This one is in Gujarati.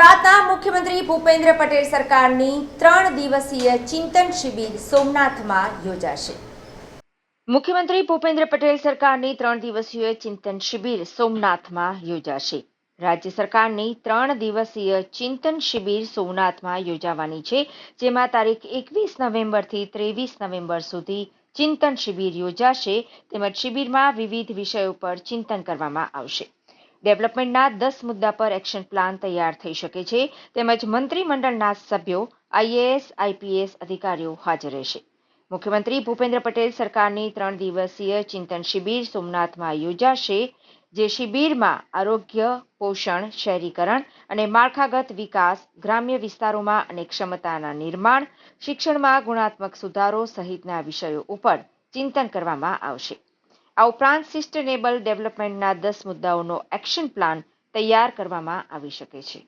મુખ્યમંત્રી ભૂપેન્દ્ર પટેલ સરકારની ત્રણ દિવસીય ચિંતન શિબિર સોમનાથમાં યોજાશે. મુખ્યમંત્રી ભૂપેન્દ્ર પટેલ સરકારની ત્રણ દિવસીય ચિંતન શિબિર સોમનાથમાં યોજાશે. રાજ્ય સરકારની ત્રણ દિવસીય ચિંતન શિબિર સોમનાથમાં યોજાવાની છે, જેમાં તારીખ એકવીસ નવેમ્બરથી ત્રેવીસ નવેમ્બર સુધી ચિંતન શિબિર યોજાશે. તેમજ શિબિરમાં વિવિધ વિષયો પર ચિંતન કરવામાં આવશે. ડેવલપમેન્ટના દસ મુદ્દા પર એક્શન પ્લાન તૈયાર થઈ શકે છે. તેમજ મંત્રીમંડળના સભ્યો આઈએએસ આઈપીએસ અધિકારીઓ હાજર રહેશે. મુખ્યમંત્રી ભૂપેન્દ્ર પટેલ સરકારની ત્રણ દિવસીય ચિંતન શિબિર સોમનાથમાં યોજાશે, જે શિબિરમાં આરોગ્ય, પોષણ, શહેરીકરણ અને માળખાગત વિકાસ, ગ્રામ્ય વિસ્તારોમાં અને ક્ષમતાના નિર્માણ, શિક્ષણમાં ગુણાત્મક સુધારો સહિતના વિષયો ઉપર ચિંતન કરવામાં આવશે. આ ઉપરાંત સિસ્ટેનેબલ ડેવલપમેન્ટના દસ મુદ્દાઓનો એક્શન પ્લાન તૈયાર કરવામાં આવી શકે છે.